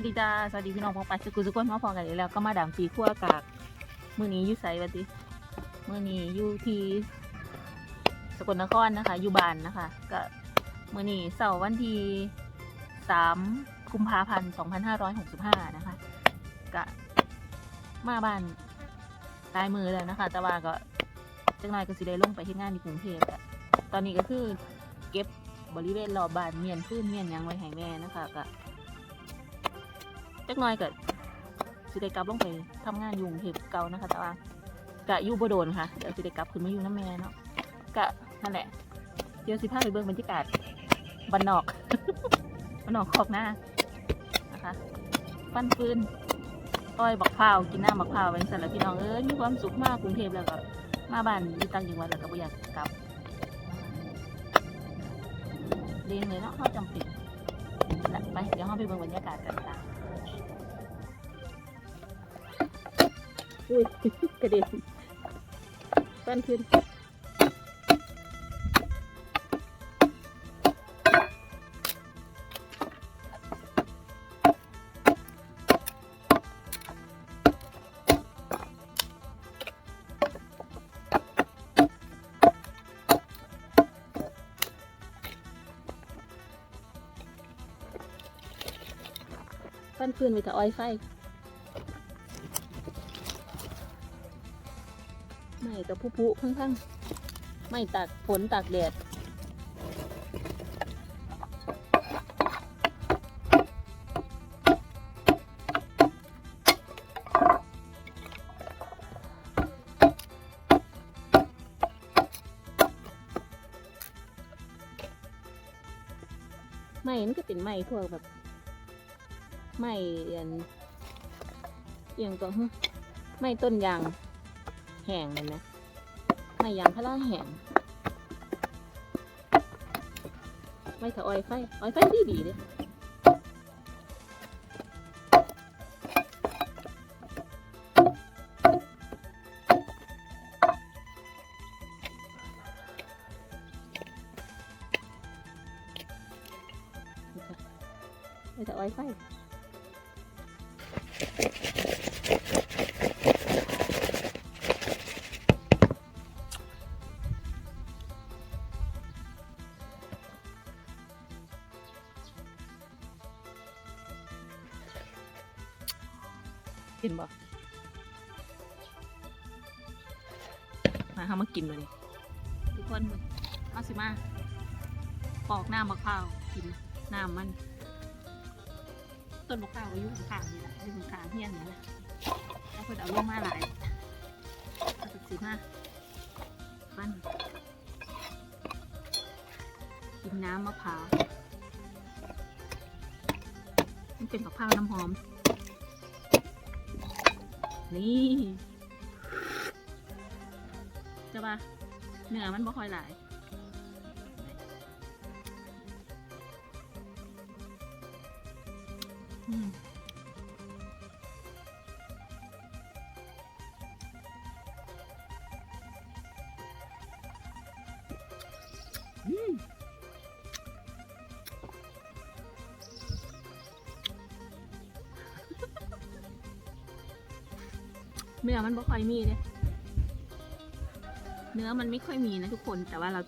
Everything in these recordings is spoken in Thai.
วัสดีจ้าสวัสดีพี่น้องพองไปสกุลสกุลมาพอกันอีกแล้วก็มาดามตีขั้วกากมือนี้ยู่ไสวัติมือนี้อยู่ที่สกลนครนะคะอยู่บ้านนะคะ ก็มือนี้เสาร์วันที่สามกุมภาพันธ์สองพันห้าร้อยหกสิบห้านะคะก็มาบ้านตายมือแล้วนะคะ แต่ว่าก็จังหน่อยก็สิได้ลงไปที่งานที่กรุงเทพตอนนี้ก็คือเก็บบริเวณรอบบ้านเมียนพื้นเมียนยังไว้ให้แม่นะคะก็ จักหน่อยก็สิได้กลับลงไปทำงานยุงเทพเก่านะคะ แต่ว่ากะอยู่บ่โดนค่ะเดี๋ยวสิได้กลับขึ้นมาอยู่น้ำแม่เนาะกะนั่นแหละ เดี๋ยวสิพาไปเบิ่งบรรยากาศบ้านนอกบ้านนอกคอกหน้านะคะฟันฟืนอ้อยบักพร้าวกินหน้ำบักพร้าวไว้สั่นแล้วพี่น้องเอ้ยมีความสุขมากกรุงเทพแล้วก็มาบ้านอยู่ต่างจังหวัดแล้วก็บ่อยากกลับเรียนเลยเนาะเขาจำเป็นไปเดี๋ยวเราไปเบิ่งบรรยากาศกันค่ะ อุ้ยกระเด็นปั้นขึ้นปั้นขึ้นไปแต่ออยไฟ ไม่กับผู้ผู้ข้างๆ ไม่ตากฝนตากแดดไม่มันก็เป็นไม้พวกแบบไม้เอียนเอียงตัวฮึไม้ต้นยางแห้งเลยนะ ไม่ยางพาราแห้งไม่ถ้าออยไฟออยไฟดีดีเลยไม่ถ้าออยไฟ ปอกหน้ำมะพร้าวกินน้ำมัน ต้นมะพร้าวอายุข้างๆนี่แหละอยู่ข้างๆเฮียนนี่แหละแล้วเพิ่นเอาลงมาหลายเอาสักสิมาปั้นกินน้ำมะพร้าวมันเป็นมะพร้าวน้ำหอม นี่จะปะเนื้อมันบ่ค่อยหลาย เนื้อมันบ่ค่อยมีเลยเนื้อมันไม่ค่อยมีนะทุกคน แต่ว่าเรา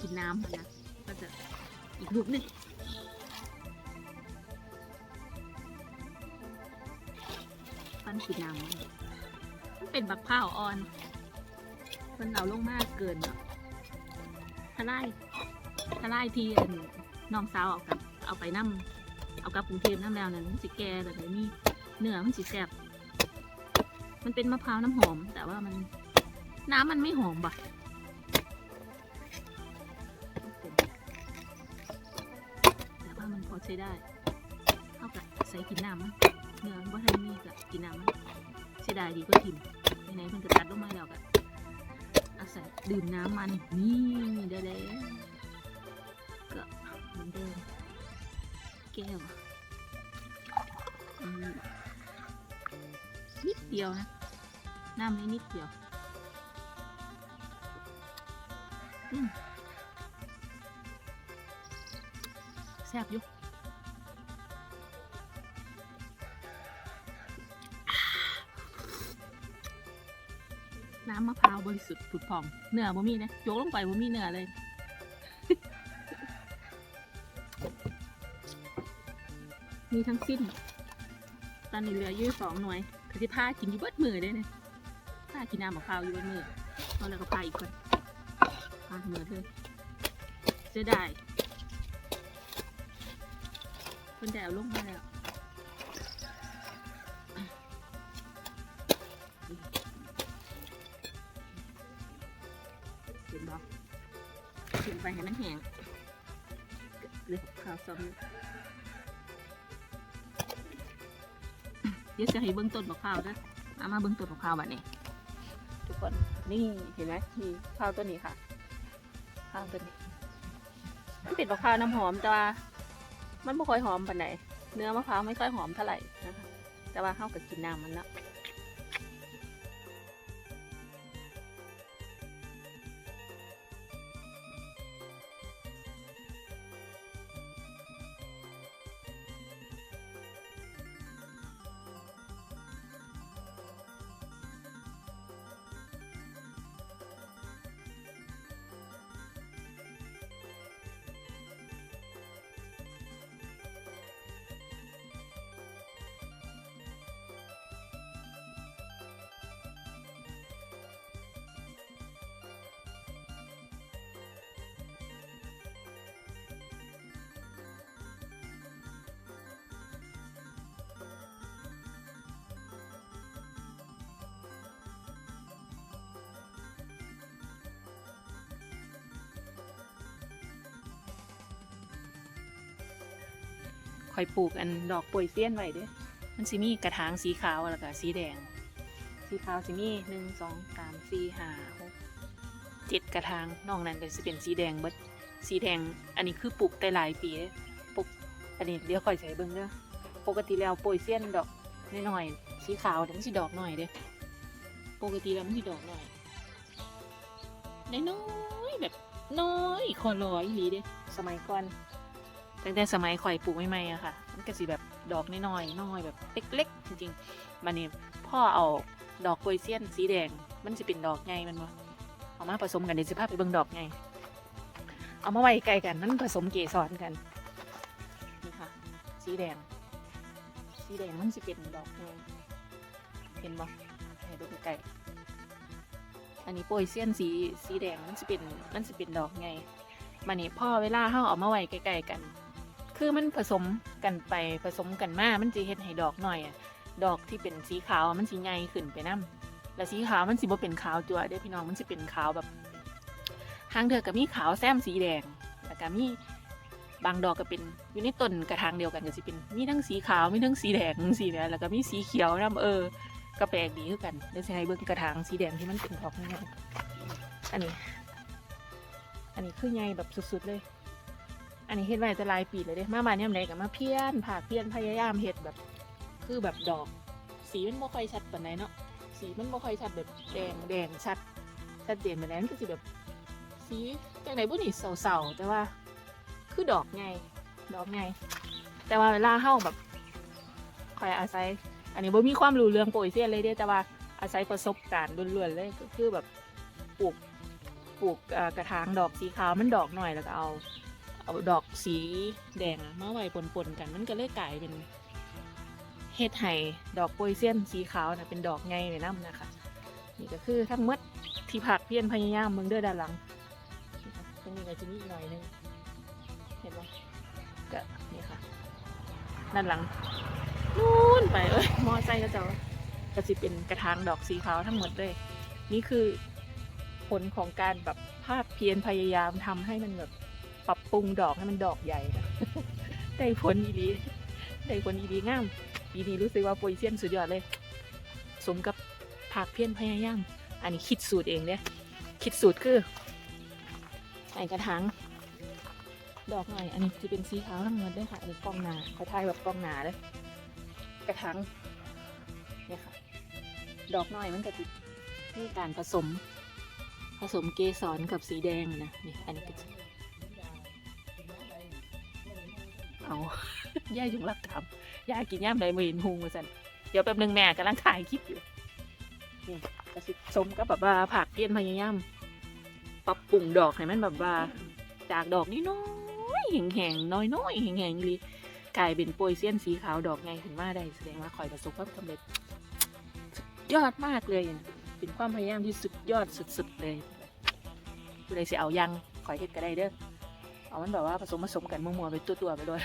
กินน้ำนะ ก็จะอีกรูปหนึง นกินน้ำมันมันเป็นบักข้าวอ่อนคนเราลงมากเกินเนาะทลายทลายที่น้องสาวเอากับเอาไปน้ำเอากับกรุงเทพน้ำแล้วนั้นมันสิแก่แต่ไหนมีเนื้อมันสิแซ่บมันเป็นมะพร้าวน้ำหอม แต่ว่ามันน้ำมันไม่หอมบ่ะแต่ว่ามันพอใช้ได้ เท่ากับใส่กินน้ำมัน เนื้อว่าทันมีกับกินน้ำมันเสียดายดีก็ทิมไหนๆเพิ่นก็ตัดลงมาแล้วก็เอาใส่ดื่มน้ำมันนี่ได้แล้วก็เหมือนเดิมแก้วนิดเดียวนะน้ำนี้นิดเดียวอืมแซ่บอยู่ำมะพร้าวบริสุทธิ์ผุดผ่อง เนื้อบ่มีนะยกลงไปบ่มีเนื้อเลยมีทั้งสิ้น ตอนนี้เหลืออยู่สองหน่วยคือที่พากินอยู่เบิดมือได้เนี่ยพากินน้ำมะพร้าวอยู่เบิดมือเอาแล้วก็พาอีกคนพาเหมือเลยเสียดายคนแดวลงมาแล้ว ถึงไปให้มันแห้งเหลือข้าวซอมเดี๋ยวจะให้เบิ้งต้นมะพร้าวนะเอามาเบิ้งต้นมะพร้าวบัดนี้ทุกคนนี่เห็นไหมมีข้าวต้นนี้ค่ะข้าวต้นนี้มันเป็นมะพร้าวน้ำหอมแต่ว่ามันไม่ค่อยหอมปานไหนเนื้อมะพร้าวไม่ค่อยหอมเท่าไหร่นะคะแต่ว่าเข้ากับกินน้ำมันแล้ว อยปลูกอันดอกป่วยเสี้ยนไว้เด้วยมันสิมีกระถางสีขาวแล้วก็สีแดง สีขาวสิมีหนึ่งสองสามสี่ห้าหกเจ็ดกระถางนอกนั้นก็สิเป็นสีแดงเบิดสีแดงอันนี้คือปลูกแต่หลายปียปลูกอันนี้เดี๋ยวคอยใส่เบิ้งเด้อปกติแล้วป่วยเสี้ยนดอกน้อยๆสีขาวแต่มันสิดอกหน่อยเด้ปกติแล้วมันสิดอกหน่อยน้อยๆแบบน้อยขอร้อยอีหลีเด้สมัยก่อน ตั้งแต่สมัยข่อยปลูกใหม่ๆอะค่ะ มันก็สิแบบดอกน้อยๆน้อยแบบเล็กๆ จริงๆมันนี่พ่อเอาดอกกล้วยเสี้ยนสีแดง มันจะเป็นดอกไงมันวะเอามาผสมกันเดี๋ยวสิพาไปเบิ่งดอกไงเอามาไว้ใกล้กันมันผสมเกสรกันนี่ค่ะ สีแดง สีแดงมันจะเป็นดอกไงเห็นบ่ให้ดูใกล้อันนี้โปรยเสี้ยนสีสีแดงมันจะเป็นมันจะเป็นดอกไงมันนี่พ่อเวลาเฮาเอามาไว้ใกล้ๆกัน คือมันผสมกันไปผสมกันมา มันจะเฮ็ดให้ดอกหน่อยอะดอกที่เป็นสีขาวมันสิใหญ่ขึ้นไปนํแล้วสีขาวมันสิบ่เป็นขาวจัวเด้พี่น้องมันสิเป็นขาวแบบหางเถือก็มีขาวแซมสีแดงแล้วก็มีบางดอกก็เป็นอยู่ในต้นกระถางเดียวกันก็สิเป็นมีทั้งสีขาวมีทั้งสีแดงสีแดงแล้วก็มีสีเขียวนํเออ ก็แปลกดีคือกันเดี๋ยวสิให้เบิ่งกระถางสีแดงที่มันเป็นดอกง่อันนี้ อันนี้คือใหญ่แบบสุดๆเลย อันนี้เฮ็ดไว้จะหลายปีเลยเด้มาบ้านยามใดก็มาเพี้ยนผากเพี้ยนพยายามเฮ็ดแบบ คือแบบดอก สีมันบ่ค่อยชัดปานใดเนาะสีมันบ่ค่อยชัดแบบแดงแดงชัดชัดเจนปานใดมันก็สิแบบสีจังไดบ่นี่เศร้าๆแต่ว่า คือดอกไงดอกไงแต่ว่าเวลาเฮาแบบคอยอาศัย อันนี้บ่มีความรู้เรื่องโปรยเซียนเลยเด้แต่ว่าอาศัยประสบการณ์ล้วนๆเลยก็คือแบบปลูกปลูกกระถางดอกสีขาวมันดอกหน่อยแล้วก็เอา เอาดอกสีแดงอะมาไว้ปนๆกัน มันก็เลยกลายเป็นเฮ็ดไห่ดอกโปยเซียนสีขาวนะเป็นดอกไงในน้ำนะคะ นี่ก็คือทั้งหมดที่ผักเพี้ยนพยายามเมืองเด้อด้านหลังนะคะตรงนี้ก็จะมีอีกหน่อยนึงเห็นไหมก็นี่ค่ะด้านหลังนู่นไปเอ้ยมอไซค์ก็จะก็สิเป็นกระถางดอกสีขาวทั้งหมดเลย นี่คือผลของการแบบภาคเพียรพยายามทำให้มันแบบ ปรับปรุงดอกให้มันดอกใหญ่ได้ผลดีๆได้ผลดีๆงามปีนี้รู้สึกว่าโปรยเซียนสุดยอดเลย สมกับภาคเพียรพยายามอันนี้คิดสูตรเองเนี่ยคิดสูตรคือใส่กระถางดอกหน่อยอันนี้จะเป็นสีขาวทั้งหมดเลยค่ะอันนี้กล้องหนาเขาถ่ายแบบกล้องหนาเลยกระถางเนี่ยค่ะ ดอกน้อยมันก็จะมีการผสม ผสมเกสรกับสีแดงนะนี่อันนี้ก็จะ เอาย่ายุงรักถามย่ากินย่ามใดมาเห็นหุงมาสันเดี๋ยวแป๊บนึงแม่กำลังถ่ายคลิปอยู่นี่ก็สิสมกับแบบว่าผักเพียนพยายามปรับปรุงดอกให้มันแบบว่าจากดอกนี่น้อยๆแห้งๆน้อยๆแห้งๆเลยกลายเป็นโปรยเซียนสีขาวดอกไงขึ้นมาได้แสดงว่าคอยประสบความสำเร็จยอดมากเลยเป็นความพยายามที่สุดยอดสุดๆเลยผู้ใดสิเอายังคอยเฮ็ดก็ได้เด้อ เอามันแบบว่าผสมผสมกันมั่วๆไปตัวๆไปด้วย